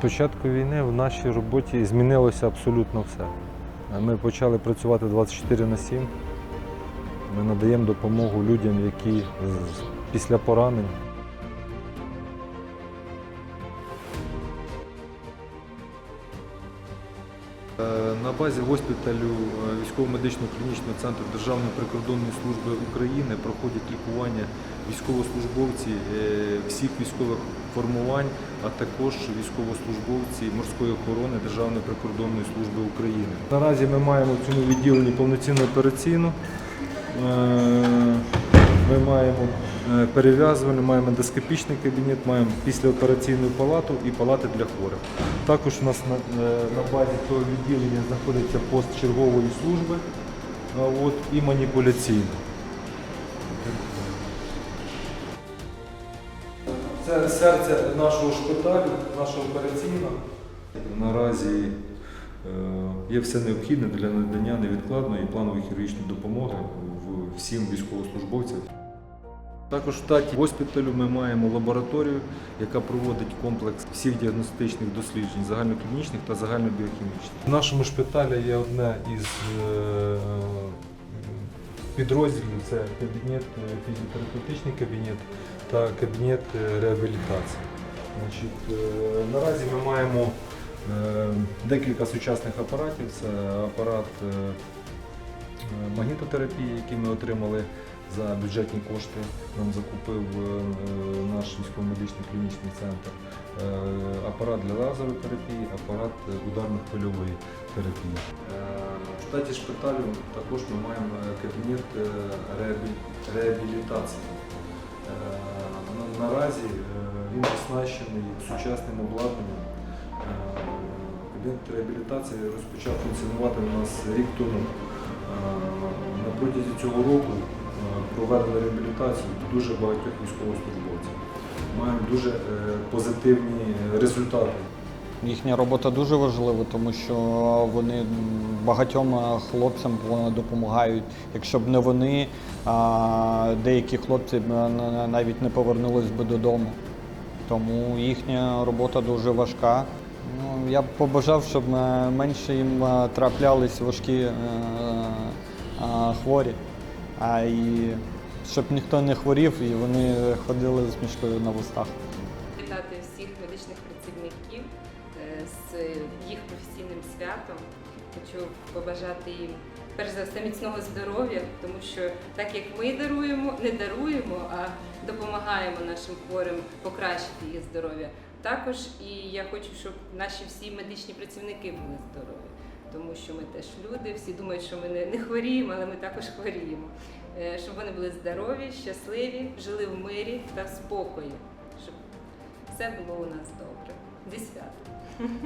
початку війни в нашій роботі змінилося абсолютно все. Ми почали працювати 24 на 7. Ми надаємо допомогу людям, які після поранень. Е, На базі госпіталю е, військово-медичного клінічного центру Державної прикордонної служби України проходять лікування військовослужбовці е, всіх військових формувань, а також військовослужбовці морської охорони Державної прикордонної служби України. Наразі ми маємо в цьому відділенні повноцінну операційну. Е, Ми маємо е, перев'язувальний, маємо ендоскопічний кабінет, маємо післяопераційну палату і палати для хворих. Також у нас на, е, базі цього відділення знаходиться пост чергової служби от, і маніпуляційна. Це серце нашого шпиталю, нашого операційного. Наразі е, є все необхідне для надання невідкладної планової хірургічної допомоги всім військовослужбовцям. Також в штаті госпіталю ми маємо лабораторію, яка проводить комплекс всіх діагностичних досліджень загальноклінічних та загальнобіохімічних. В нашому шпиталі є одне із е, підрозділів це кабінет, е, фізіотерапевтичний кабінет та кабінет е, реабілітації. Значить, е, наразі ми маємо декілька сучасних апаратів. Це апарат магнітотерапії, який ми отримали за бюджетні кошти. Нам закупив наш військово-медичний клінічний центр. Е, Апарат для лазерної терапії, апарат е, ударно-хвильової терапії. Е, В штаті шпиталю також ми маємо е, кабінет е, реабілітації. Е, Наразі е, він оснащений сучасним обладнанням. Е, Кабінет реабілітації розпочав функціонувати у нас рік тому. Е, На протязі цього року е, проведено реабілітацію дуже багатьох військовослужбовців. Маємо дуже е, позитивні результати. Їхня робота дуже важлива, тому що вони багатьом хлопцям допомагають. Якщо б не вони, деякі хлопці навіть не повернулись би додому. Тому їхня робота дуже важка. Ну, я б побажав, щоб е, менше їм е, траплялись важкі хворі, а і щоб ніхто не хворів і вони ходили з мішкою на вустах. Вітати всіх медичних працівників е, з їх професійним святом. Хочу побажати їм перш за все міцного здоров'я, тому що так як ми даруємо, не даруємо, а допомагаємо нашим хворим покращити їх здоров'я. Також і я хочу, щоб наші всі медичні працівники були здорові, тому що ми теж люди, всі думають, що ми не, не хворіємо, але ми також хворіємо. Е, Щоб вони були здорові, щасливі, жили в мирі та в спокої, щоб все було у нас добре. Святом.